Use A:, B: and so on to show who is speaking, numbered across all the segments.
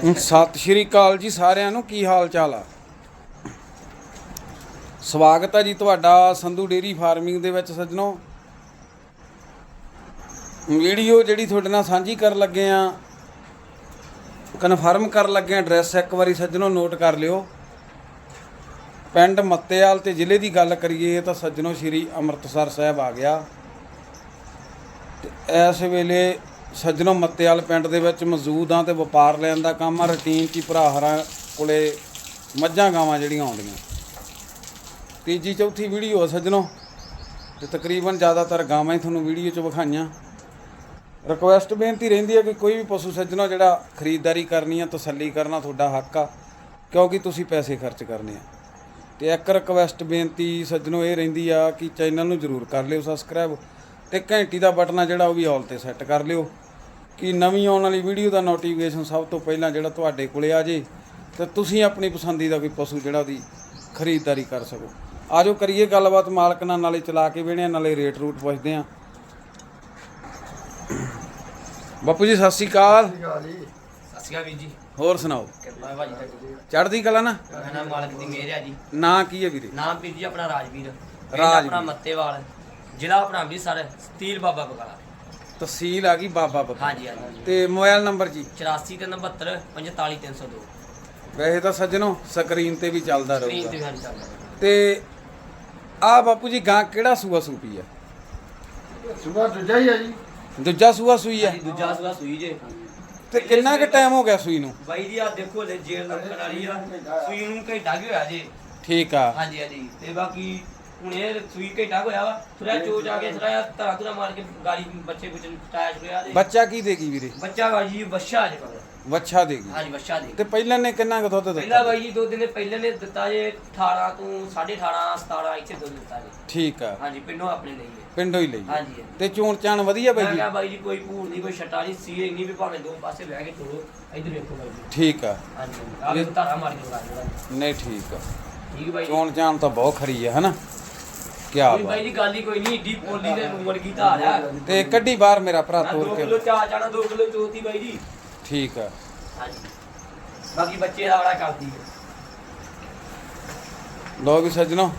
A: ਸਤਿ ਸ਼੍ਰੀ ਅਕਾਲ ਜੀ ਸਾਰਿਆਂ ਨੂੰ, ਕੀ ਹਾਲ ਚਾਲ ਆ? ਸਵਾਗਤ ਹੈ ਜੀ ਤੁਹਾਡਾ ਸੰਧੂ ਡੇਰੀ ਫਾਰਮਿੰਗ ਦੇ ਵਿੱਚ ਸੱਜਣੋ। ਵੀਡੀਓ ਜਿਹੜੀ ਤੁਹਾਡੇ ਨਾਲ ਸਾਂਝੀ ਕਰਨ ਲੱਗੇ ਆ ਕਨਫਰਮ ਕਰਨ ਲੱਗੇ ਆ ਐਡਰੈਸ ਇੱਕ ਵਾਰੀ ਸੱਜਣੋ ਨੋਟ ਕਰ ਲਿਓ। ਪਿੰਡ ਮੱਤੇਵਾਲ ਤੇ ਜ਼ਿਲ੍ਹੇ ਦੀ ਗੱਲ ਕਰੀਏ ਤਾਂ ਸੱਜਣੋ ਸ਼੍ਰੀ ਅੰਮ੍ਰਿਤਸਰ ਸਾਹਿਬ ਆ ਗਿਆ। ਤੇ ਇਸ ਵੇਲੇ ਸੱਜਣੋ ਮੱਤੇਵਾਲ ਪਿੰਡ ਦੇ ਵਿੱਚ ਮੌਜੂਦ ਆ ਤੇ ਵਪਾਰ ਲੈਣ ਦਾ ਕੰਮ ਆ। ਰੂਟੀਨ 'ਚ ਹੀ ਭਰਾ ਹਰਾਂ ਕੋਲੇ ਮੱਝਾਂ ਗਾਵਾਂ ਜਿਹੜੀਆਂ ਆਉਂਦੀਆਂ। ਤੀਜੀ ਚੌਥੀ ਵੀਡੀਓ ਆ ਸੱਜਣੋ। ਤੇ ਤਕਰੀਬਨ ਜ਼ਿਆਦਾਤਰ ਗਾਵਾਂ ਹੀ ਤੁਹਾਨੂੰ ਵੀਡੀਓ 'ਚ ਵਿਖਾਈਆਂ। ਰਿਕੁਐਸਟ ਬੇਨਤੀ ਰਹਿੰਦੀ ਹੈ ਕਿ ਕੋਈ ਵੀ ਪਸ਼ੂ ਸੱਜਣੋ ਜਿਹੜਾ ਖਰੀਦਦਾਰੀ ਕਰਨੀ ਆ, ਤਸੱਲੀ ਕਰਨਾ ਤੁਹਾਡਾ ਹੱਕ ਆ, ਕਿਉਂਕਿ ਤੁਸੀਂ ਪੈਸੇ ਖਰਚ ਕਰਨੇ ਆ। ਤੇ ਇੱਕ ਰਿਕੁਐਸਟ ਬੇਨਤੀ ਸੱਜਣੋ ਇਹ ਰਹਿੰਦੀ ਆ ਕਿ ਚੈਨਲ ਨੂੰ ਜਰੂਰ ਕਰ ਲਿਓ ਸਬਸਕ੍ਰਾਈਬ ਤੇ ਘੰਟੀ ਦਾ ਬਟਨ ਆ ਜਿਹੜਾ ਉਹ ਵੀ ਆਲ ਤੇ ਸੈੱਟ ਕਰ ਲਿਓ। ਕਿ ਨਵੀਂ ਆਉਣ ਵਾਲੀ ਵੀਡੀਓ ਦਾ ਨੋਟੀਫਿਕੇਸ਼ਨ ਸਭ ਤੋਂ ਪਹਿਲਾਂ ਜਿਹੜਾ ਤੁਹਾਡੇ ਕੋਲੇ ਆ ਜੇ ਤੇ ਤੁਸੀਂ ਆਪਣੀ ਪਸੰਦੀਦਾ ਕੋਈ ਪਸ਼ੂ ਜਿਹੜਾ ਉਹਦੀ ਖਰੀਦਦਾਰੀ ਕਰ ਸਕੋ। ਆਜੋ ਕਰੀਏ ਗੱਲਬਾਤ ਮਾਲਕ ਨਾਲ ਨਾਲੇ ਚਲਾ ਕੇ ਵੇਣਿਆ ਨਾਲੇ ਰੇਟ ਰੂਟ ਪੁੱਛਦੇ ਆ। ਬਾਪੂ ਜੀ ਸਤਿ ਸ਼੍ਰੀ ਅਕਾਲ।
B: ਸਤਿ ਸ਼੍ਰੀ ਅਕਾਲ ਵੀਰ ਜੀ।
A: ਹੋਰ ਸੁਣਾਓ?
B: ਕਿਰਪਾ ਭਾਜੀ ਤੁਹਾਡੀ।
A: ਚੜ੍ਹਦੀ ਕਲਾ ਨਾ?
B: ਮੈਂ ਨਾਮ ਮਾਲਕ ਦੀ ਮਿਹਰ ਹੈ ਜੀ।
A: ਨਾਂ ਕੀ ਹੈ ਵੀਰੇ?
B: ਨਾਮ ਵੀਰ ਜੀ ਆਪਣਾ ਰਾਜਵੀਰ।
A: ਰਾਜਵੀਰ।
B: ਆਪਣਾ ਮੱਤੇਵਾਲ। ਜ਼ਿਲ੍ਹਾ ਆਪਣਾ ਅੰਮ੍ਰਿਤਸਰ ਸਤੀਲ ਬਾਬਾ ਬਕਾਲਾ।
A: ਤਹਿਸੀਲ ਆ ਗਈ ਬਾਬਾ ਬਕਾ
B: ਹਾਂਜੀ ਹਾਂਜੀ
A: ਤੇ ਮੋਬਾਈਲ ਨੰਬਰ ਜੀ?
B: 84 ਤੇ 72 45302
A: ਵੈਸੇ ਤਾਂ ਸੱਜਣੋ ਸਕਰੀਨ ਤੇ ਵੀ ਚੱਲਦਾ
B: ਸਕਰੀਨ
A: ਰਹੂਗਾ
B: ਤੇ ਹਾਂਜੀ ਚੱਲਦਾ
A: ਤੇ ਆ ਬਾਪੂ ਜੀ ਗਾਂ ਕਿਹੜਾ ਸੂਆ ਸੂਪੀ ਆ?
C: ਸੁਬਾ ਦੂਜਾ ਹੀ ਆ ਜੀ।
A: ਦੂਜਾ ਸੂਆ ਸੂਈ ਆ?
B: ਹਾਂਜੀ ਦੂਜਾ ਸੂਆ ਸੂਈ ਜੇ।
A: ਤੇ ਕਿੰਨਾ ਕੁ ਟਾਈਮ ਹੋ ਗਿਆ ਸੂਈ ਨੂੰ?
B: ਬਾਈ ਜੀ ਆ ਦੇਖੋ ਲੈ ਜੇਲ ਲੰਕਣ ਵਾਲੀ ਆ। ਸੂਈ ਨੂੰ ਘੰਟਾ ਕੀ ਹੋਇਆ ਜੀ।
A: ਠੀਕ ਆ।
B: ਹਾਂਜੀ ਹਾਂਜੀ। ਤੇ ਬਾਕੀ ਹੁਣ ਇਹ ਸੂਈ ਘੰਟਾ ਹੋਇਆ ਵਾ ਥੋੜਾ ਚੋਚ ਆ ਕੇ ਥੋੜਾ ਤਰਾ ਤੁਰਾ ਮਾਰ ਕੇ ਗਾੜੀ ਬੱਚੇ ਕੁਝ ਟਾਇਆ ਛੁੜਿਆ ਦੇ
A: ਬੱਚਾ ਕੀ ਦੇਗੀ ਵੀਰੇ?
B: ਬੱਚਾ ਵਾ ਜੀ ਬੱਚਾ ਜੇ ਕੋਲ
A: ਵੱਛਾ ਦੇਗੀ
B: ਹਾਂਜੀ ਬੱਚਾ ਦੇ
A: ਤੇ ਪਹਿਲਾਂ ਨੇ ਕਿੰਨਾ ਕੁ ਦੁੱਧ
B: ਪਹਿਲਾ ਬਾਈ ਜੀ ਦੋ ਦਿਨ ਪਹਿਲੇ ਨੇ ਦਿੱਤਾ ਜੇ 18 ਤੋਂ 18.5 17 ਇੱਥੇ ਦੁੱਧ ਦਿੱਤਾ ਜੀ।
A: ਠੀਕ ਆ।
B: ਹਾਂਜੀ ਪਿੰਡੋਂ ਆਪਣੇ ਲਈ ਹੈ।
A: ਪਿੰਡੋਂ ਹੀ ਲਈ।
B: ਹਾਂਜੀ।
A: ਤੇ ਚੋਣ ਚਾਣ ਵਧੀਆ
B: ਮੈਂ
A: ਬਾਈ
B: ਕਿਹਾ
A: ਜੀ
B: ਬਾਈ ਜੀ ਕੋਈ ਭੂਰ ਨਹੀਂ ਕੋਈ ਛਟਾ ਨਹੀਂ ਸੀ ਇੰਨੀ ਵੀ ਭਾਵੇਂ ਦੋ ਪਾਸੇ ਬਹਿ ਕੇ ਤੋੜੋ ਇੱਧਰ ਵੇਖੋ ਬਾਈ ਜੀ।
A: ਠੀਕ ਆ।
B: ਹਾਂਜੀ ਆਹ ਧਾਰਾ ਮਾਰ ਕੇ ਬਣਾ ਦਿਓ
A: ਨਹੀਂ ਠੀਕ ਆ।
B: ਠੀਕ ਹੈ ਬਾਈ ਜੀ।
A: ਚੋਣ ਚਾਣ ਤਾਂ ਬਹੁਤ ਖਰੀ ਆ ਹਨਾ? ਕੀ
B: ਕੋਈ ਬਾਈ
A: ਬਾਤ
B: ਜੀ ਗੱਲ ਹੀ ਕੋਈ ਨਹੀਂ ਏਡੀ ਪੋਲੀ ਦੇ ਉਮਰ ਕੀ ਧਾਰ ਆ।
A: ਤੇ ਕੱਢੀ ਬਾਹਰ ਮੇਰਾ ਭਰਾ ਤੋੜ
B: 2
A: ਕੇ।
B: ਕਿਲੋ ਚਾ ਜਾਣਾ 2 ਕਿਲੋ ਚੋਤੀ ਬਾਈ ਜੀ।
A: ਠੀਕ ਆ।
B: ਹਾਂਜੀ। ਬਾਕੀ ਬੱਚੇ ਦਾ ਬੜਾ ਕਰਦੀ ਹੈ
A: ਲੋ ਵੀ ਸੱਜਣੋ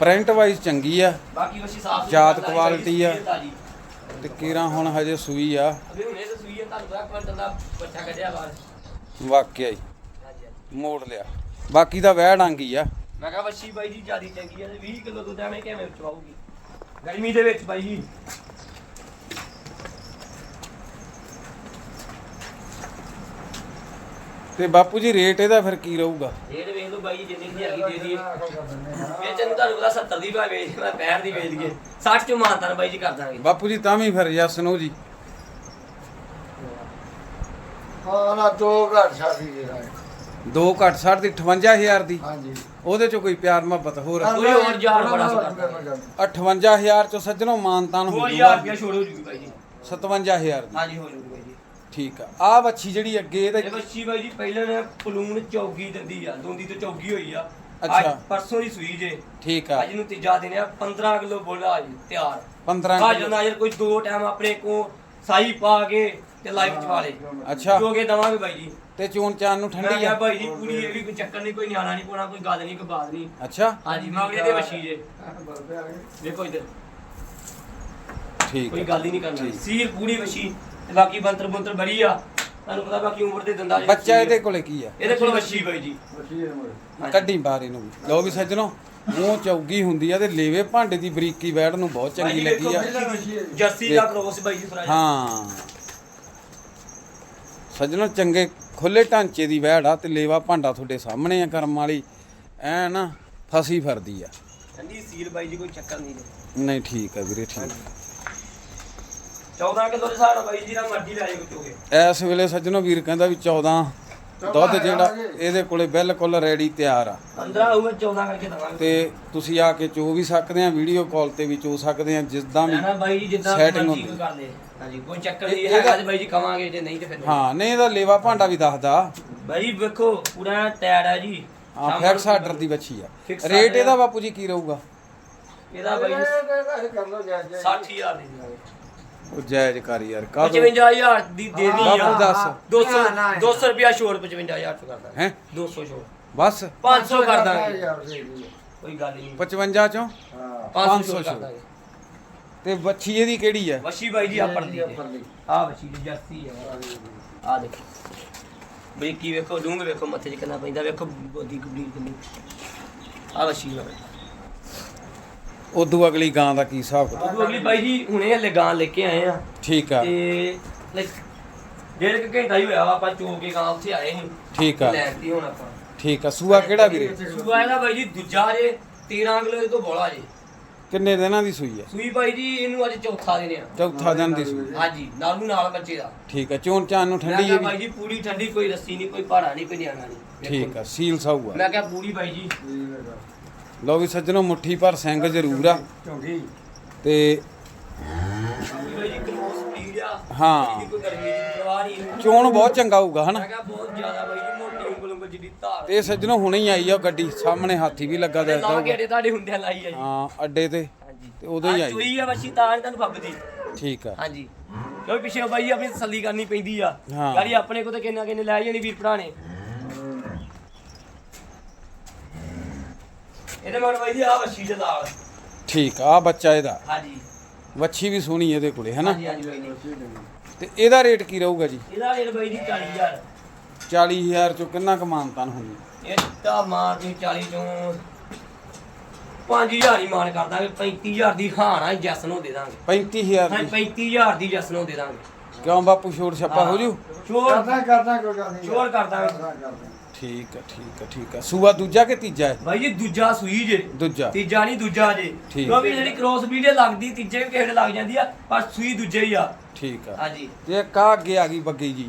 A: ਪ੍ਰਿੰਟ ਵਾਈਜ਼ ਚੰਗੀ ਆ।
B: ਬਾਕੀ ਵਸੀ ਸਾਫ਼
A: ਜਾਤ quality ਆ। ਤੇ ਕੀਰਾ ਹੁਣ ਹਜੇ ਸੂਈ ਆ।
B: ਅਬੇ ਹੁਣੇ ਤਾਂ ਸੂਈ ਹੈ ਤੁਹਾਨੂੰ ਪਤਾ ਕੁਆਂਟਲ ਦਾ ਬੱਚਾ ਕੱਢਿਆ ਬਾਹਰ।
A: ਵਾਕਿਆ ਹੀ। ਮੋੜ ਲਿਆ। ਬਾਕੀ ਦਾ ਵਹਿ ਡਾਂਗੀ ਆ।
B: ਮੈਂ ਕਿਹਾ ਵੱਛੀ ਬਾਈ ਜੀ ਜਿਆਦੀ ਚੰਗੀ ਹੈ ਤੇ 20 ਕਿਲੋ ਦੁੱਧ ਐਵੇਂ ਕਿਵੇਂ ਚਵਾਉਗੀ ਗਰਮੀ ਦੇ ਵਿੱਚ ਬਾਈ ਜੀ।
A: ਤੇ ਬਾਪੂ ਜੀ ਰੇਟ ਇਹਦਾ ਫਿਰ ਕੀ ਰਹੂਗਾ?
B: ਰੇਟ ਵੇਖ ਲਓ ਬਾਈ ਜੀ ਜਿੰਨੀ ਦੀ ਹੈਗੀ ਦੇ ਦੀਏ ਵੇਚਣ ਨੂੰ ਤੁਹਾਨੂੰ ਪਤਾ 70 ਦੀ ਭਾਵੇਂ ਵੇਚ ਮੈਂ 65 ਦੀ ਵੇਚ ਗਏ 60 ਚੋਂ ਮਾਨਤਾਨ ਬਾਈ ਜੀ ਕਰ ਦਾਂਗੇ।
A: ਬਾਪੂ ਜੀ ਤਾਂ ਵੀ ਫਿਰ ਯਸ ਨੋ ਜੀ।
C: ਹਾਂ ਨਾ ਦੋ ਘਰ ਦੇ ਰਾਏ
A: ਦੋ ਘੱਟ 60 ਦੀ 58000 ਦੀ।
C: ਹਾਂਜੀ।
A: ਉਹਦੇ ਚੋਂ ਕੋਈ ਪਿਆਰ ਮੁਹੱਬਤ ਹੋਰ
B: ਕੋਈ ਹੋਰ ਜਹਾਜ਼ ਬੜਾ ਸਕਦਾ।
A: 58000 ਚੋਂ ਸੱਜਣੋ ਮਾਨਤਾਨ ਹੋ
B: 2000
A: ਜੂਗਾ।
B: ਰੁਪਇਆ ਛੋੜ ਹੋ ਜੂਗੀ ਬਾਈ ਜੀ।
A: 57000 ਦੀ।
B: ਹਾਂਜੀ ਹੋ ਜੂਗੀ ਬਾਈ ਜੀ।
A: ਠੀਕ ਆ। ਆ ਬੱਚੀ ਜਿਹੜੀ ਅੱਗੇ
B: ਇਹ
A: ਇਹਦੇ
B: ਬੱਚੀ ਬਾਈ ਜੀ ਪਹਿਲਾਂ ਨੇ ਪਲੂਨ ਚੌਗੀ ਦਿੰਦੀ ਆ ਦੋਂਦੀ ਤੋਂ ਚੌਗੀ ਹੋਈ ਆ।
A: ਅੱਛਾ।
B: ਅੱਜ ਪਰਸੋਂ ਦੀ ਸੂਈ ਜੇ।
A: ਠੀਕ ਆ।
B: ਅੱਜ ਨੂੰ ਤੀਜਾ ਦਿਨ ਆ 15 ਕਿਲੋ ਬੋਲਾ ਜੀ ਤਿਆਰ।
A: 15
B: ਆ ਜਾਂਦਾ ਯਾਰ ਕੋਈ ਦੋ ਟਾਈਮ ਆਪਣੇ ਕੋ ਸਾਈ ਪਾ ਕੇ ਤੇ ਲਾਈਵ ਚਵਾ ਲੇ।
A: ਅੱਛਾ।
B: ਜੋਗੇ ਦਵਾਂਗੇ ਬਾਈ ਜੀ।
A: ਤੇ ਚੋਣ ਚਾਨ ਨੂੰ
B: ਮੈਂ
A: ਠੰਡੀ
B: ਕਿਹਾ
A: ਆ।
B: ਬਾਈ ਜੀ ਪੂਰੀ ਇਹ ਵੀ ਕੋਈ ਚੱਕਰ ਨਹੀਂ ਕੋਈ ਨਿਆਣਾ ਨਹੀਂ ਕੋਣਾ ਕੋਈ ਗੱਲ ਨਹੀਂ ਕੋਈ ਬਾਤ ਨਹੀਂ।
A: ਅੱਛਾ।
B: ਹਾਂਜੀ ਮਾਮਲੇ ਦੇ ਵਸ਼ੀ ਜੇ। ਦੇਖੋ ਇੱਧਰ।
A: ਠੀਕ
B: ਕੋਈ ਗੱਲ ਹੀ ਨਹੀਂ ਕਰਨੀ। ਸੀਰ ਪੂਰੀ ਵਸ਼ੀ ਤੇ ਬਾਕੀ ਬੰਤਰ ਬੰਤਰ ਬੜੀ ਆ। ਤੁਹਾਨੂੰ ਪਤਾ ਬਾਕੀ ਉਮਰ ਦੇ ਦੰਦਾ
A: ਬੱਚਾ ਇਹਦੇ ਕੋਲੇ ਕੀ ਆ?
B: ਇਹਦੇ ਕੋਲ ਵਸ਼ੀ ਬਾਈ ਜੀ।
A: ਕੱਢੀ ਬਾਹਰ ਇਹਨੂੰ ਵੀ। ਲਓ ਵੀ ਸੱਜਣੋ ਮੂੰਹ ਚੌਗੀ ਹੁੰਦੀ ਆ ਤੇ ਲੇਵੇ ਭਾਂਡੇ ਦੀ ਬਰੀਕੀ ਬੈਠ ਨੂੰ ਬਹੁਤ ਚੰਗੀ
B: ਬਾਈ ਜੀ
A: ਲੱਗੀ ਆ।
B: ਵੇਖੋ, ਜਰਸੀ ਦਾ ਕ੍ਰੋਸ ਬਾਈ ਜੀ ਥੋੜਾ
A: ਹਾਂ। ਸੱਜਣੋ ਚੰਗੇ ਖੁੱਲੇ ਢਾਂਚੇ ਦੀ ਵਹਿੜ ਆ ਤੇ ਲੇਵਾ ਭਾਂਡਾ ਤੁਹਾਡੇ ਸਾਹਮਣੇ ਆ ਕਰਮ ਵਾਲੀ। ਐ ਨਾ ਫਸੀ ਫਿਰਦੀ ਆ।
B: ਠੰਡੀ ਸੀਲ ਬਾਈ ਜੀ ਕੋਈ ਚੱਕਰ ਨਹੀਂ
A: ਨਹੀਂ ਠੀਕ ਆ ਵੀਰੇ ਠੀਕ
B: 14 ਕਿਲੋ ਦੇ ਹਿਸਾਬ ਨਾਲ ਬਾਈ ਜੀ ਦਾ ਮਰਜ਼ੀ ਲੈ ਜਾਓ ਚੋਗੇ
A: ਐਸ ਵੇਲੇ ਸੱਜਣੋ ਵੀਰ ਕਹਿੰਦਾ ਵੀ 14 ਦੁੱਧ ਜਿਹੜਾ ਇਹਦੇ ਕੋਲੇ ਬਿਲਕੁਲ ਰੈਡੀ ਤਿਆਰ ਆ।
B: 15 ਆਊਗਾ 14 ਕਰਕੇ ਦਵਾਂਗੇ।
A: ਤੇ ਤੁਸੀਂ ਆ ਕੇ ਚੋ ਵੀ ਸਕਦੇ ਆ ਵੀਡੀਓ ਕਾਲ ਤੇ ਵੀ ਚੋ ਸਕਦੇ ਆ ਜਿੱਦਾਂ ਵੀ
B: ਨਾ ਬਾਈ ਜੀ ਜਿੱਦਾਂ
A: setting
B: ਮਰਜ਼ੀ
A: ਹੁੰਦੀ।
B: ਕੋਈ ਕਰ ਲੈ ਹਾਂਜੀ ਕੋਈ ਚੱਕਰ ਨਹੀਂ ਹੈਗਾ ਤੇ ਬਾਈ ਜੀ ਕਵਾਂਗੇ ਜੇ ਨਹੀਂ ਤੇ ਫਿਰ।
A: ਹਾਂ ਨਹੀਂ ਇਹਦਾ ਲੇਵਾ ਭਾਂਡਾ ਵੀ ਦੱਸਦਾ।
B: ਬਾਈ ਜੀ ਵੇਖੋ ਪੂਰਾ ਟੈਡ ਹੈ ਜੀ।
A: ਹਾਂ ਫੈਕਸ ਆਰਡਰ ਦੀ ਬੱਚੀ ਆ। ਰੇਟ ਇਹਦਾ
B: ਆ।
A: ਬਾਪੂ ਜੀ ਕੀ ਰਹੂਗਾ?
B: ਇਹਦਾ ਬਾਈ ਜੀ
C: ਕਰ ਲੋ ਜਾ।
B: 60000 ਦੇ
A: ਉਹ ਜਾਇਜ਼ ਕਰ ਯਾਰ ਕਾਹਦੋਂ
B: 55000 ਦੀ ਦੇ ਦੀ
A: ਬਾਪੂ
B: ਆ।
A: ਦੱਸ?
B: 200
C: ਨਾ, ਨਾ,
B: 200 ਰੁਪਿਆ ਛੋੜ 55000 ਚ ਕਰਦਾ।
A: ਹੈ?
B: 200 ਛੋੜ।
A: ਬਸ?
B: 500 ਕਰ ਦਾਂਗੇ
C: ਯਾਰ ਦੇ ਦੀ।
B: ਕੋਈ ਗੱਲ ਹੀ ਨਹੀਂ
A: 55 ਚੋਂ?
C: ਹਾਂ।
B: 500
A: 500
B: ਛੋੜ ਕਰ
A: ਛੋੜ।
B: ਦਾਂਗੇ
A: ਤੇ ਬੱਚੀ ਇਹਦੀ ਕਿਹੜੀ ਹੈ
B: ਵਸ਼ੀ ਬਾਈ ਜੀ ਆਪਣ ਦੀ
C: ਪਰਲੀ
B: ਆ ਵਸ਼ੀ ਦੀ। ਜਰਸੀ ਆ ਆ ਦੇਖੋ। ਬਰੀਕੀ ਵੇਖੋ ਡੂੰਘ ਵੇਖੋ ਮੱਥੇ 'ਚ ਕਿੰਨਾ ਪੈਂਦਾ। ਵੇਖੋ ਬੋਦੀ ਕੁਬਲੀ ਕਿੰਨੀ। ਆ ਵਸ਼ੀ ਵਾ
A: ਉਦੋਂ ਅਗਲੀ ਗਾਂ ਦਾ ਕੀ ਹਿਸਾਬ ਕਿਤਾਬ?
B: ਉਹ ਅਗਲੀ ਬਾਈ ਜੀ ਹੁਣੇ ਹਲੇ ਗਾਂ ਲੈ ਕੇ ਆਏ ਆ।
A: ਠੀਕ ਆ।
B: ਤੇ ਲਾਈਕ ਡੇਢ ਕੁ ਘੰਟਾ ਹੀ ਹੋਇਆ ਵਾ ਆਪਾਂ ਚੋ ਕੇ ਗਾਂ ਉੱਥੇ ਆਏ ਸੀ।
A: ਠੀਕ ਆ।
B: ਲੈਣਤੀ ਹੁਣ ਆਪਾਂ।
A: ਠੀਕ ਆ। ਸੂਆ ਕਿਹੜਾ ਵੀਰੇ?
B: ਸੂਆ ਇਹਦਾ ਬਾਈ ਜੀ ਦੂਜਾ ਜੇ 13 ਕਿਲੋ ਤੋਂ ਬੋਲਾ ਜੇ।
A: ਕਿੰਨੇ ਦਿਨਾਂ ਦੀ ਸੂਈ ਹੈ
B: ਸੂਈ ਬਾਈ ਜੀ ਇਹਨੂੰ ਅੱਜ ਚੌਥਾ ਦਿਨ ਆ।
A: ਚੌਥਾ ਦਿਨ ਦੀ ਸੂਈ।
B: ਹਾਂਜੀ ਨਾਲੂ ਨਾਲ ਬੱਚੇ ਦਾ।
A: ਠੀਕ ਆ। ਚੋਣ ਚਾਨ ਨੂੰ ਠੰਡੀ ਹੈ
B: ਬਾਈ ਜੀ ਪੂਰੀ ਠੰਡੀ ਕੋਈ ਰੱਸੀ ਨਹੀਂ ਕੋਈ ਭਾੜਾ ਨਹੀਂ ਕੋਈ ਨਿਆਣਾ ਨਹੀਂ।
A: ਠੀਕ ਆ। ਸੀਲ ਸਾਊ ਆ।
B: ਮੈਂ ਕਿਹਾ ਪੂਰੀ ਬਾਈ ਜੀ।
A: ਲਓ ਵੀ ਸੱਜਣੋ ਮੁੱਠੀ ਪਰ ਸਿੰਘ ਜ਼ਰੂਰ ਆ। ਤੇ
B: ਜੀ ਕਲੋਸ ਸਪੀਡ ਆ
A: ਹਾਂ।
B: ਇਹਦੀ ਕੋਈ ਗਰਮੀ ਦੀ ਪਰਵਾਹ ਨਹੀਂ ਇਹਨੂੰ।
A: ਚੋਣ ਬਹੁਤ ਚੰਗਾ ਹੋਊਗਾ ਹਨਾ?
B: ਮੈਂ ਕਿਹਾ ਬਹੁਤ ਜ਼ਿਆਦਾ ਬਾਈ ਜੀ ਮੋਟੀ ਉਂਗਲ ਉਂਗਲ ਜਿਹੜੀ ਧਾਰ
A: ਤੇ ਸੱਜਣੋ ਹੁਣੇ ਹੀ ਆਈ ਆ ਗੱਡੀ ਸਾਹਮਣੇ ਹਾਥੀ ਵੀ ਲੱਗਾ
B: ਤੇ ਲਾ ਕੇ ਤੁਹਾਡੇ ਹੁੰਦਿਆਂ ਲਾਈ ਆ ਜੀ।
A: ਹਾਂ ਅੱਡੇ ਤੇ
B: ਹਾਂਜੀ।
A: ਤੇ ਉਦੋਂ ਹੀ
B: ਆਹ
A: ਆਈ।
B: ਆ ਬੱਚੀ ਤਾਂ ਤੁਹਾਨੂੰ ਫੱਬਦੀ।
A: ਠੀਕ ਆ।
B: ਹਾਂਜੀ। ਕਿਉਂਕਿ ਪਿੱਛੇ ਬਾਈ ਆਪਣੀ ਤਸੱਲੀ ਕਰਨੀ ਪੈਂਦੀ ਆ।
A: ਹਾਂ।
B: ਗਾੜੀ ਆਪਣੇ ਕੋ ਤੇ ਕਿੰਨਾ ਕਿੰਨੇ ਲੈ ਜਾਣੀ ਵੀਰ ਭਰਾ ਨੇ। ਇਹਦੇ ਮਗਰ ਬਾਈ ਜੀ ਆ ਬੱਚੀ ਦੇ ਨਾਲ
A: ਠੀਕ ਆ ਬੱਚਾ ਇਹਦਾ।
B: ਹਾਂਜੀ।
A: ਵੱਛੀ ਵੀ ਸੋਹਣੀ ਇਹਦੇ ਕੋਲੇ ਹਨਾ?
B: ਹਾਂਜੀ ਹਾਂਜੀ ਬਾਈ ਜੀ।
A: ਤੇ ਇਹਦਾ ਰੇਟ ਕੀ ਰਹੂਗਾ ਜੀ?
B: ਇਹਦਾ ਰੇਟ ਬਾਈ ਜੀ 40000
A: 40000 ਚੋਂ ਕਿੰਨਾ ਕਮਾਨਤਾਨ ਹੋਣੀ
B: ਇਹ ਤਾਂ ਮਾਰ ਦੀ 40 ਚੋਂ 5000 ਹੀ ਮਾਨ ਕਰ ਦਾਂਗੇ 35000 ਦੀ ਆ ਜੱਸ ਨੂੰ ਦੇ ਦਾਂਗੇ।
A: 35000
B: ਹਾਂ
A: ਦੀ?
B: 35000 ਦੀ ਜੱਸ ਨੂੰ ਦੇ ਦਾਂਗੇ।
A: ਕਿਉਂ ਬਾਪੂ ਛੋੜ ਛੱਪਾ ਹੋ ਜੂ?
B: ਛੋੜ
C: ਕਰਦਾ ਕਰਦਾ ਕੋਈ ਗੱਲ ਨਹੀਂ। ਕਰਦਾ, ਕਰਦਾ।
A: ਠੀਕ ਆ ਠੀਕ ਆ ਠੀਕ ਆ। ਸੂਆ ਦੂਜਾ ਕਿ ਤੀਜਾ ਹੈ?
B: ਬਾਈ ਜੀ ਦੂਜਾ ਸੂਈ ਜੇ।
A: ਦੂਜਾ।
B: ਤੀਜਾ ਨਹੀਂ ਦੂਜਾ ਜੇ।
A: ਠੀਕ।
B: ਕਿਉਂਕਿ ਜਿਹੜੀ ਕ੍ਰੋਸ ਵੀਡੀਓ ਲੱਗਦੀ ਤੀਜੇ ਵੀ ਕਿਸੇ ਦੇ ਲੱਗ ਜਾਂਦੀ ਆ ਪਰ ਸੂਈ ਦੂਜੇ ਹੀ ਆ।
A: ਠੀਕ ਆ।
B: ਹਾਂਜੀ।
A: ਤੇ ਆ ਅੱਗੇ ਆ ਗਈ ਬੱਗੀ ਜੀ।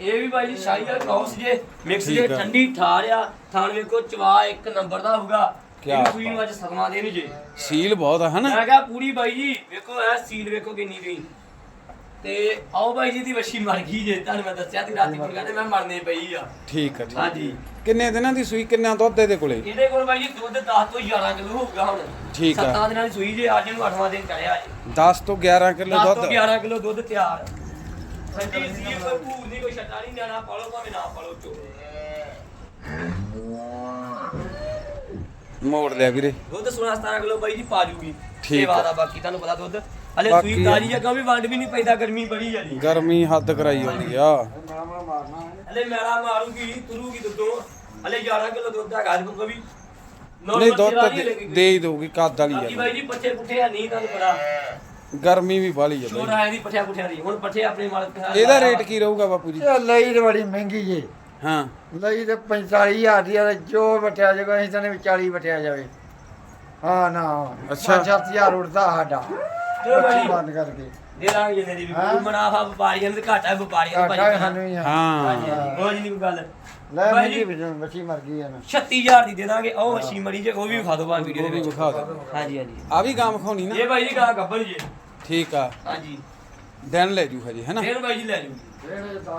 B: ਇਹ ਵੀ ਬਾਈ ਜੀ ਸ਼ਾਹੀ ਵਾਲਾ ਕ੍ਰੋਸ ਜੇ ਮਿਕਸ ਜੇ
A: ਠੀਕ ਆ।
B: ਠੰਡੀ ਠਾਰ ਆ ਥਾਣ ਵੇਖੋ ਚਵਾ ਇੱਕ ਨੰਬਰ ਦਾ ਹੋਊਗਾ।
A: ਕਿਆ
B: ਇਹ ਸੂਈ ਨੂੰ ਅੱਜ ਸਗਮਾ ਦੇਣੀ ਜੇ।
A: ਸੀਲ ਬਹੁਤ ਆ ਹਨਾ?
B: ਮੈਂ ਕਿਹਾ ਪੂਰੀ ਬਾਈ ਜੀ ਵੇਖੋ ਇਹ ਸੀਲ ਵੇਖੋ ਕਿੰਨੀ ਦੀ। ਤੇ ਆਓ ਬਾਈ ਜੀ ਦੀ ਵੱਛੀ ਮਰ ਗਈ ਜੇ ਤੁਹਾਨੂੰ ਮੈਂ ਦੱਸਿਆ ਤੇ ਰਾਤੀ ਕੋਲ ਕਹਿੰਦੇ ਮੈਂ ਮਰਨੇ ਪਈ ਆ।
A: ਠੀਕ ਆ ਠੀਕ।
B: ਹਾਂਜੀ।
A: ਕਿੰਨੇ ਦਿਨਾਂ ਦੀ ਸੂਈ ਕਿੰਨਾ ਦੁੱਧ ਇਹਦੇ ਕੋਲੇ?
B: ਇਹਦੇ ਕੋਲ ਬਾਈ ਜੀ ਦੁੱਧ 10 ਤੋਂ 11 ਕਿਲੋ ਹੋਊਗਾ ਹੁਣ।
A: ਠੀਕ ਆ।
B: ਸੱਤਾਂ ਦਿਨਾਂ ਦੀ ਸੂਈ ਜੇ ਅੱਜ ਨੂੰ 8ਵਾਂ ਦਿਨ ਚੜਿਆ ਜੀ।
A: 10 ਤੋਂ 11 ਕਿਲੋ
B: 10 ਤੋਂ
A: ਦੁੱਧ
B: 11 ਕਿਲੋ ਦੁੱਧ ਤਿਆਰ। ਠੰਡੀ ਸੀ ਕੋਈ ਭੂਰ ਨਹੀਂ ਕੋਈ ਛੱਟਾ ਨਹੀਂ ਜਾਣਾ ਪਾਲੋ ਭਾਵੇਂ ਨਾ ਪਾਲੋ ਚੋ
A: ਮੋੜ ਲਿਆ ਵੀਰੇ।
B: ਦੁੱਧ 16 17 ਕਿਲੋ ਬਾਈ ਜੀ ਪਾ ਜੂਗੀ।
A: ਠੀਕ
B: ਸੇਵਾ
A: ਆ।
B: ਦਾ ਬਾਕੀ ਤੁਹਾਨੂੰ ਪਤਾ ਦੁੱਧ। ਹਲੇ
A: ਬਾਕੀ-
B: ਸੂਈ ਤਾਜੀ ਆ ਕਿਉਂਕਿ ਵੰਡ ਵੀ ਨਹੀਂ ਪੈਂਦਾ ਗਰਮੀ ਬੜੀ ਆ ਜੀ।
A: ਗਰਮੀ ਹੱਦ ਕਰਾਈ ਹੁੰਦੀ ਆ।
B: ਹਲੇ ਮੈਲਾ ਮਾਰੂਗੀ ਤੁਰੂਗੀ ਦੁੱਧੋਂ। ਹਲੇ 11 ਕਿਲੋ ਦੁੱਧ ਹੈਗਾ ਅੱਜ ਕੋਈ ਵੀ।
A: ਨਹੀਂ ਦੁੱਧ ਤਾਂ ਦੇ ਦੇ ਹੀ ਦਊਗੀ ਕੱਦ ਵਾਲੀ
B: ਬਾਕੀ
A: ਆ।
B: ਬਾਈ ਜੀ ਪੱਠੇ ਪੁੱਠੇ ਆ ਨਹੀਂ ਤੁਹਾਨੂੰ ਪਤਾ।
A: ਗਰਮੀ ਵੀ ਬਾਲੀ ਆ
B: ਚੋਰ
A: ਬਾਈ।
B: ਆਇਆ ਦੀ ਪੱਠਿਆਂ ਪੁੱਠਿਆਂ ਦੀ। ਹੁਣ ਪੱਠੇ ਆਪਣੇ ਮਾਲਕ ਨਾਲ
A: ਇਹਦਾ ਰੇਟ ਕੀ ਰਹੂਗਾ ਬਾਪੂ ਜੀ?
C: ਇਹ ਲਈ ਤੇ ਬੜੀ ਮਹਿੰਗੀ ਜੀ।
A: ਹਾਂ।
C: ਲਈ ਤੇ 45000 ਦੀ ਆ ਤੇ ਜੋ ਵਟਿਆ ਜਾਵੇ ਅਸੀਂ ਤਾਂ 40 ਵਟਿਆ ਜਾਵੇ। ਹਾਂ ਨਾ।
A: ਅੱਛਾ।
C: 5000 ਉੜਦਾ ਸਾਡਾ। ਬੱਚੀ
B: ਜੀ,
C: ਬੰਦ ਕਰਕੇ।
B: ਦੇ ਦਾਂਗੇ ਜਿੰਨੇ ਦੀ ਵੀ।
C: ਹਾਂ।
B: ਮੁਨਾਫਾ ਵਪਾਰੀਆਂ ਨੂੰ ਤੇ ਘਾਟਾ ਵਪਾਰੀਆਂ ਨੂੰ
C: ਘਾਟਾ
B: ਭਾਜੀ
C: ਸਾਨੂੰ ਹੀ ਆ।
A: ਹਾਂ।
B: ਹਾਂਜੀ ਹਾਂਜੀ। ਉਹ ਨਹੀਂ ਕੋਈ ਗੱਲ?
C: ਲੈ
B: ਬਾਈ
C: ਮਹਿੰਗੀ
B: ਜੀ,
C: ਬੱਚੀ ਮਰ ਗਈ ਆ ਨਾ।
B: 36000 ਦੀ ਦੇ ਦਾਂਗੇ। ਉਹ ਮੱਛੀ ਮਰੀ ਜੇ ਉਹ ਵੀ ਵਿਖਾ ਦਿਓ ਬਾਹਰ ਵੀਡੀਓ
A: ਉਹ
B: ਦੇ
A: ਵੀ
B: ਵਿੱਚ।
A: ਵਿਖਾ ਦਿਓ।
B: ਹਾਂਜੀ ਹਾਂਜੀ।
A: ਆ ਵੀ ਗਾਂ ਵਿਖਾਉਣੀ ਨਾ।
B: ਇਹ ਬਾਈ ਜੀ ਕਾ ਗੱਬਲ ਜੀ।
A: ਠੀਕ ਆ।
B: ਹਾਂਜੀ।
A: ਦਿਨ ਲੈ ਜੂ ਹਜੇ ਹੈਨਾ
B: ਫੇਰ ਬਾਈ ਜੀ ਲੈ ਜੂ।
C: ਇਹ ਤਾਂ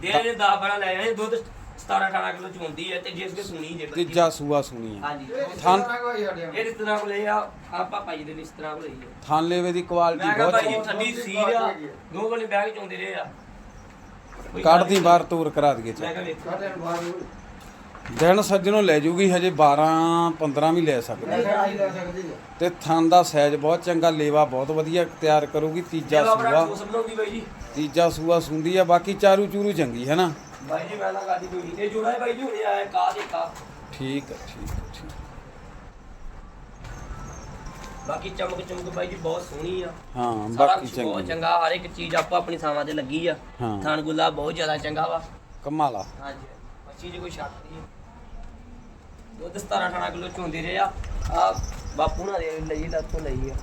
B: ਦੇ ਦੇ ਦਾ ਬੜਾ ਲੈ ਜਾਣੇ ਦੁੱਧ 17 18 ਕਿਲੋ ਚੁੰਦੀ ਹੈ ਤੇ ਜਿਸ ਕੇ ਸੁਣੀ ਜੇ ਬੱਚੀ।
A: ਤੀਜਾ ਸੂਆ ਸੁਣੀ ਆ
B: ਹਾਂਜੀ।
A: ਥਾਨ-
B: ਇਹ ਇਸ ਤਰ੍ਹਾਂ ਕੋਲੇ ਆ ਆ ਪਾਪਾ ਜੀ ਦੇ ਤਰ੍ਹਾਂ ਕੋਲੇ ਹੀ ਆ।
A: ਥਾਨ ਲੇਵੇ ਦੀ ਕੁਆਲਿਟੀ
B: ਮੈਂ ਕਿਹਾ
A: ਬਹੁਤ
B: ਭਾਈ ਜੀ
A: ਚੰਗੀ
B: ਠੰਡੀ ਸੀਰ ਆ ਦੋ ਕੋਲੇ ਬੈਗ ਚੋਂਦੇ ਰਹੇ ਆ। ਕੋਈ ਗੱਲ
A: ਕੱਢਦੀ
B: ਨਹੀਂ।
A: ਬਾਹਰ ਤੋਰ ਕਰਾ ਦਈਏ
B: ਮੈਂ
A: ਚ
B: ਕਿਹਾ ਵੇਖੋ।
C: ਸਾਡੇ ਬਾਹਰ
A: ਦਿਨ ਸੱਜਣੋਂ ਲੈ ਜੂਗੀ ਹਜੇ 12 15 ਵੀ ਲੈ ਸਕਦੇ
C: ਲੈ ਸਕਦੀ ਹੈ।
A: ਤੇ ਥਣ ਦਾ ਸਾਈਜ਼ ਬਹੁਤ ਚੰਗਾ ਲੇਵਾ ਬਹੁਤ ਵਧੀਆ ਤਿਆਰ ਕਰੂਗੀ ਤੀਜਾ
B: ਇਹ
A: ਸੂਆ।
B: ਬਾਈ ਜੀ।
A: ਤੀਜਾ ਸੂਆ ਸੁੰਦੀ ਆ ਬਾਕੀ ਚਾਰੂ ਚੂਰੂ ਚੰਗੀ ਹੈ ਨਾ?
B: ਬਾਈ ਜੀ ਮੈਂ ਨਾ ਗਾਦੀ ਕੋਈ ਨਹੀਂ। ਇਹ ਜੋੜਾ ਹੈ ਬਾਈ ਜੀ ਹੁਣੇ ਆਇਆ ਕਾ ਦੇ ਕਾ
A: ਠੀਕ ਹੈ ਠੀਕ ਹੈ ਠੀਕ
B: ਬਾਕੀ ਚਮਕ ਚਮਕ ਬਾਈ ਜੀ ਬਹੁਤ ਸੋਹਣੀ ਆ।
A: ਹਾਂ
B: ਸਾਰਾ
A: ਬਾਕੀ
B: ਕੁਝ ਬਹੁਤ
A: ਚੰਗੀ
B: ਚੰਗਾ ਹਰ ਇੱਕ ਚੀਜ਼ ਆਪੋ ਆਪਣੀ ਥਾਵਾਂ ਤੇ ਲੱਗੀ ਆ।
A: ਹਾਂ।
B: ਥਾਨ ਗੁੱਲਾ ਬਹੁਤ ਜ਼ਿਆਦਾ ਚੰਗਾ ਵਾ।
A: ਕਮਾਲਾ
B: ਹਾਂਜੀ ਬੱਚੀ ਜੀ ਕੋਈ ਸ਼ੱਕ ਨਹੀਂ। ਦੁੱਧ 17 18 ਕਿਲੋ ਚੋਂਦੇ ਰਹੇ ਆ। ਆ ਬਾਪੂ ਨਾਲ ਲਈ ਲੱਥੋਂ ਲਈ ਆ।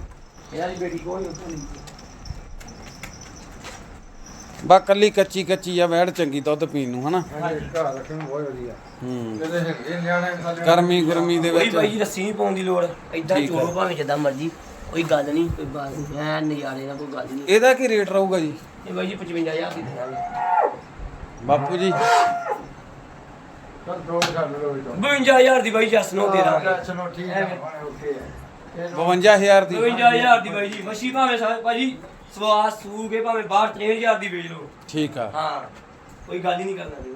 B: ਇਹਨਾਂ ਦੀ ਬੇਟੀ ਕੋਈ ਉੱਥੋਂ ਲਈ ਆ।
A: ਬਾ ਕੱਲੀ ਕੱਚੀ ਕੱਚੀ ਆ ਵੈੜ ਚੰਗੀ ਦੁੱਧ ਪੀਣ ਨੂੰ ਹਨਾ?
C: ਹਾਂਜੀ ਘਰ ਰੱਖਣ ਨੂੰ ਬਹੁਤ ਵਧੀਆ।
A: ਹੂੰ।
C: ਇਹਦੇ ਹੈਗੇ ਨਿਆਣੇ ਸਾਡੇ
A: ਗਰਮੀ ਗੁਰਮੀ ਦੇ
B: ਕੋਈ
A: ਵਿੱਚ।
B: ਬਾਈ ਰੱਸੀ ਨਹੀਂ ਪਾਉਣ ਦੀ ਲੋੜ।
A: ਠੀਕ ਆ।
B: ਚੋਲੋ ਭਾਵੇਂ ਜਿੱਦਾਂ ਮਰਜ਼ੀ ਕੋਈ ਗੱਲ ਨਹੀਂ ਕੋਈ ਬਾਤ ਨਹੀਂ ਐ ਨਜ਼ਾਰੇ ਨਾਲ ਕੋਈ ਗੱਲ ਨਹੀਂ
A: ਇਹਦਾ ਕੀ ਰੇਟ ਰਹੂਗਾ ਜੀ?
B: ਇਹ ਬਾਈ ਜੀ 55000 ਦੀ ਦੇਣਾ
A: ਬਾਪੂ ਜੀ।
C: ਚਲ ਦੋ ਛੱਡ ਲਓ ਇਹ
B: 52000 ਦੀ ਬਾਈ ਜੱਸ ਨੂੰ ਦੇ ਦਾਂਗੇ।
C: ਚਲੋ ਠੀਕ ਹੈ ਓਕੇ
A: 52000 ਦੀ।
B: 52000 ਦੀ ਬਾਈ ਜੀ। ਮੱਛੀ ਭਾਵੇਂ ਸਾ- ਭਾਜੀ ਸਵਾਸ ਸੂ ਕੇ ਭਾਵੇਂ ਬਾਹਰ 63000 ਦੀ ਵੇਚ ਲਓ।
A: ਠੀਕ ਆ।
B: ਹਾਂ ਕੋਈ ਗੱਲ ਹੀ ਨਹੀਂ ਕਰਨਾ ਜੀ।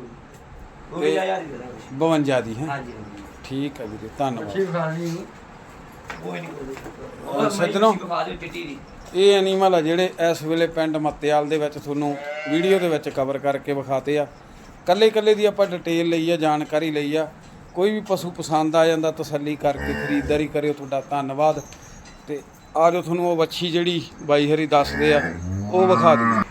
B: ਉਹ ਵੀ ਹਜ਼ਾਰ ਦੀ ਦੇ ਦਾਂਗੇ
A: 52 ਦੀ ਹੈ?
B: ਹਾਂਜੀ ਹਾਂਜੀ।
A: ਠੀਕ ਆ ਵੀਰੇ ਧੰਨਵਾਦ।
C: ਅੱਛੀ ਖਾਣੀ
B: ਕੋਈ ਨਹੀਂ ਕੋਈ
A: ਹਾਂ, ਸੱਜਣੋ।
B: ਖਾ ਦਿਓ ਚਿੱਟੀ ਦੀ।
A: ਇਹ ਐਨੀਮਲ ਆ ਜਿਹੜੇ ਇਸ ਵੇਲੇ ਪਿੰਡ ਮੱਤੇਵਾਲ ਦੇ ਵਿੱਚ ਤੁਹਾਨੂੰ ਵੀਡੀਓ ਦੇ ਵਿੱਚ ਕਵਰ ਕਰਕੇ ਵਿਖਾਤੇ ਆ। ਕੱਲੇ ਕੱਲੇ ਦੀ ਆਪਾਂ ਡਿਟੇਲ ਲਈ ਆ ਜਾਣਕਾਰੀ ਲਈ ਆ। ਕੋਈ ਵੀ ਪਸ਼ੂ ਪਸੰਦ ਆ ਜਾਂਦਾ, ਤਸੱਲੀ ਕਰਕੇ ਖਰੀਦਦਾਰੀ ਕਰਿਓ, ਤੁਹਾਡਾ ਧੰਨਵਾਦ। ਤੇ ਆ ਜੋ ਤੁਹਾਨੂੰ ਉਹ ਵੱਛੀ ਜਿਹੜੀ ਬਾਈ ਹਰੀ ਦੱਸਦੇ ਆ, ਉਹ ਵਿਖਾ ਦਿੰਦੇ